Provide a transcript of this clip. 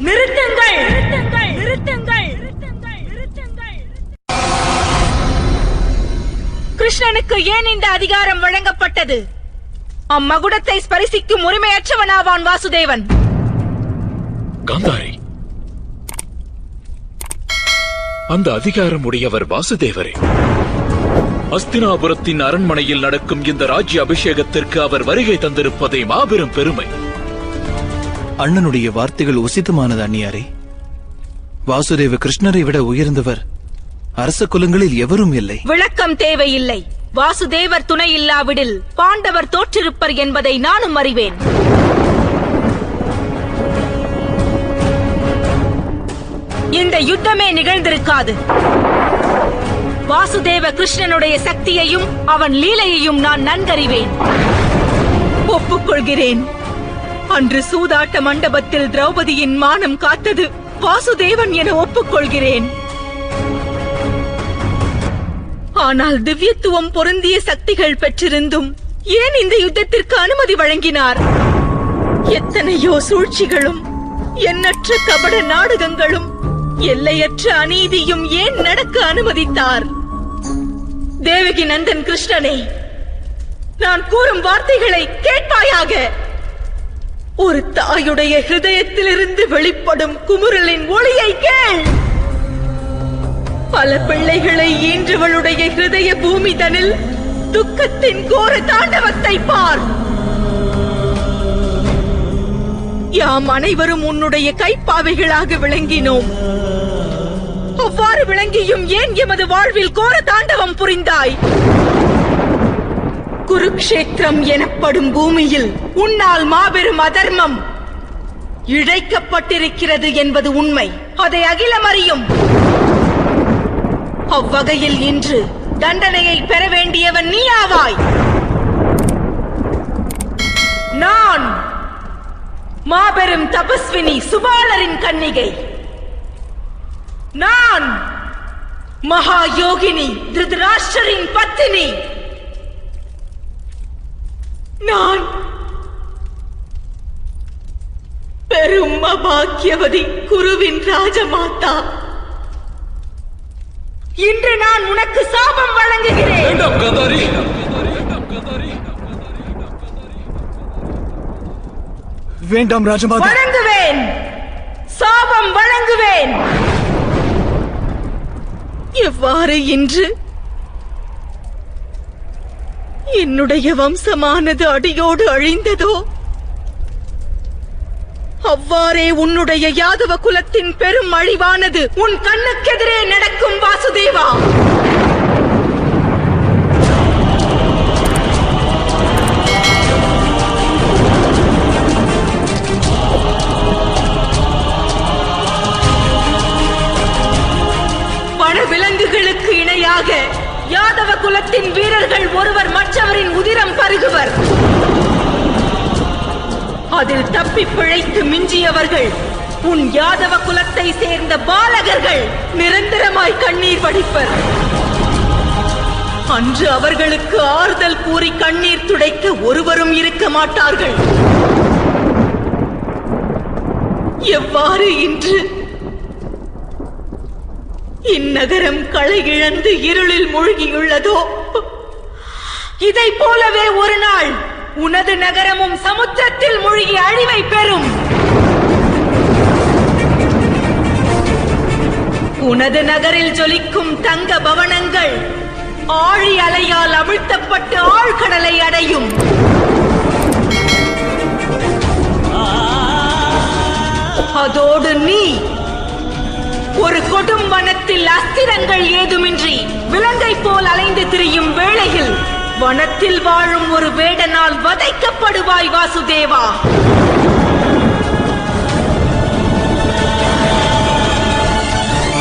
நிறுத்துங்கள். நிறுத்துங்கள். நிறுத்துங்கள். நிறுத்துங்கள். நிறுத்துங்கள். கிருஷ்ணனுக்கு ஏன் இந்த அதிகாரம் வழங்கப்பட்டது? அம்மகுடத்தை ஸ்பரிசிக்கும் உரிமையற்றவனாவான் வாசுதேவன். காந்தாரி. அந்த அதிகாரம் உடையவர் வாசுதேவரே. அஸ்தினாபுரத்தின் அரண்மனையில் நடக்கும் இந்த ராஜ்ய அபிஷேகத்திற்கு அவர் வருகை தந்திருப்பதே மாபெரும் பெருமை. அண்ணனுடைய வார்த்தைகள் உசிதமானது அந்நியாரே. வாசுதேவ கிருஷ்ணரை விட உயர்ந்தவர் அரச குலங்களில் எவரும் இல்லை. விளக்கம் தேவையில்லை. வாசுதேவர் துணை இல்லாவிடில் பாண்டவர் தோற்றிருப்பர் என்பதை நானும் அறிவேன். இந்த யுத்தமே நிகழ்ந்திருக்காது. வாசுதேவ கிருஷ்ணனுடைய சக்தியையும் அவன் லீலையையும் நான் நன்கறிவேன். ஒப்புக்கொள்கிறேன். அன்று சூதாட்ட மண்டபத்தில் திரௌபதியின் மானம் காத்தது. வாசுதேவன் என ஒப்புக்கொள்கிறேன். ஆனால் திவ்யத்துவம் பொருந்திய சக்திகள் பெற்றிருந்தும் ஏன் இந்த யுத்தத்திற்கு அனுமதி வழங்கினார்? எத்தனையோ சூழ்ச்சிகளும் எண்ணற்ற கபட நாடகங்களும் எல்லையற்ற அநீதியும் ஏன் நடக்க அனுமதித்தார்? தேவகி நந்தன் கிருஷ்ணனை நான் கூறும் வார்த்தைகளை கேட்பாயாக. ஒரு தாயுடைய ஹிருதயத்திலிருந்து வெளிப்படும் குமுறலின் ஒளியை கேள். பல பிள்ளைகளை ஈன்றவளுடைய ஹிருதய பூமி தனில் துக்கத்தின் கோர தாண்டவத்தை பார். யாம் அனைவரும் உன்னுடைய கைப்பாவைகளாக விளங்கினோம். அவ்வாறு விளங்கியும் ஏன் எமது வாழ்வில் கோர தாண்டவம் புரிந்தாய்? குருக்ஷேத்திரம் எனப்படும் பூமியில் உன்னால் மாபெரும் அதர்மம் இழைக்கப்பட்டிருக்கிறது என்பது உண்மை. அதை அகிலம் அறியும் அவ்வகையில் இன்று தண்டனையை பெற வேண்டியவன் நீ ஆவாய். நான் மாபெரும் தபஸ்வினி சுபாலரின் கன்னிகை. நான் மகா யோகினி திருதராஷ்டரின் பத்தினி. நான் பெரும் அபாக்கியவதி குருவின் ராஜமாதா. இன்று நான் உனக்கு சாபம் வழங்குகிறேன். வேண்டாம் காந்தாரி வேண்டாம் ராஜமாதா. வழங்குவேன். சாபம் வழங்குவேன். எவ்வாறு இன்று என்னுடைய வம்சமானது அடியோடு அழிந்ததோ? அவ்வாறே உன்னுடைய யாதவ குலத்தின் பெரும் அழிவானது உன் கண்ணுக்கெதிரே நடக்கும் வாசுதேவா! குலத்தின் வீரர்கள் ஒருவர் மற்றவரின் உதிரம் பருகுவர். அதில் தப்பி பிழைத்து மிஞ்சியவர்கள் உன் யாதவ குலத்தை சேர்ந்த பாலகர்கள் நிரந்தரமாய் கண்ணீர் வடிப்பர். அன்று அவர்களுக்கு ஆறுதல் கூறி கண்ணீர் துடைக்க ஒருவரும் இருக்க மாட்டார்கள். எவ்வாறு இன்று இந்நகரம் களை இழந்து இருளில் மூழ்கியுள்ளதோ? இதைப் போலவே ஒரு நாள் உனது நகரமும் சமுத்திரத்தில் மூழ்கி அழிவை பெறும். உனது நகரில் ஜொலிக்கும் தங்க பவனங்கள் ஆழி அலையால் அமிழ்த்தப்பட்டு ஆழ்கடலை அடையும். அதோடு நீ ஒரு கொடும் வனத்தில் அஸ்திரங்கள் ஏதுமின்றி விலங்கை போல் அலைந்து திரியும் வேளையில் வனத்தில் வாழும் ஒரு வேடனால் வதைக்கப்படுவாய் வாசுதேவா.